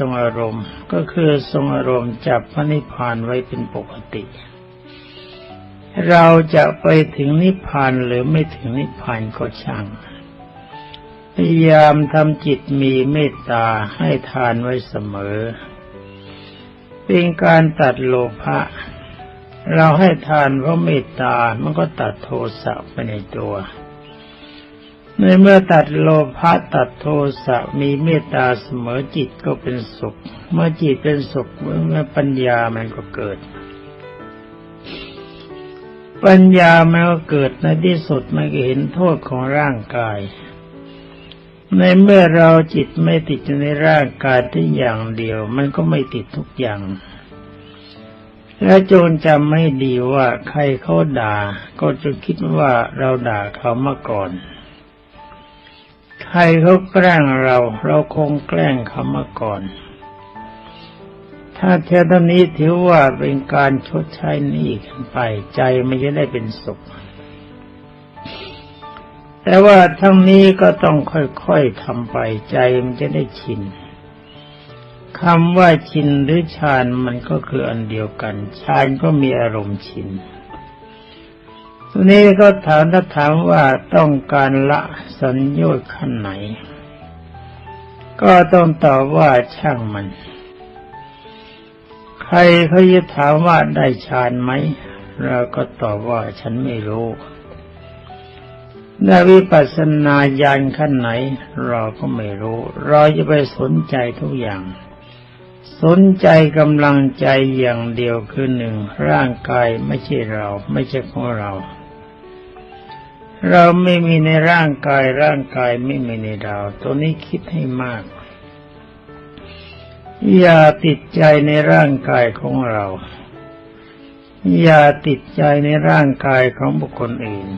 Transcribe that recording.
ทรงอารมณ์ก็คือทรงอารมณ์จับพระนิพพานไว้เป็นปกติ เราจะไปถึงนิพพานหรือไม่ถึงนิพพานก็ช่าง พยายามทำจิตมีเมตตาให้ทานไว้เสมอ เป็นการตัดโลภะเราให้ทานเพราะเมตตามันก็ตัดโทสะไปในตัว ในเมื่อตัดโลภะตัดโทสะมีเมตตาเสมอจิตก็เป็นสุข เมื่อจิตเป็นสุขเมื่อปัญญามันก็เกิด ปัญญามันก็เกิดในที่สุดมันก็เห็นโทษของร่างกาย ในเมื่อเราจิตไม่ติดในร่างกายที่อย่างเดียว มันก็ไม่ติดทุกอย่างและจงจำให้ดีว่าใครเขาด่า ก็จะคิดว่าเราด่าเขามาก่อน รเขาแกล้งเรา เราคงแกล้งเขามาก่อน ถ้าเท่านี้ถือว่าเป็นการชดใช้หนี้กันไป ใจมันจะได้เป็นสุข แต่ว่าทั้งนี้ก็ต้องค่อยๆทำไป ใจมันจะได้ชินคำว่าชินหรือฌานมันก็คืออันเดียวกันฌานก็มีอารมณ์ชิน ทีนี้ก็ถามถ้าถามว่าต้องการละสัญญาขั้นไหน ก็ต้องตอบว่าช่างมัน ใครเขาจะถามว่าได้ฌานไหม เราก็ตอบว่าฉันไม่รู้ได้วิปัสสนาญาณขั้นไหน เราก็ไม่รู้ เราจะไปสนใจทุกอย่าง สนใจกำลังใจอย่างเดียวคือหนึ่ง ร่างกายไม่ใช่เรา ไม่ใช่ของเรา เราไม่มีในร่างกายร่างกายไม่มีในเรา ตัวนี้คิดให้มาก อย่าติดใจในร่างกายของเรา อย่าติดใจในร่างกายของบุคคลอื่น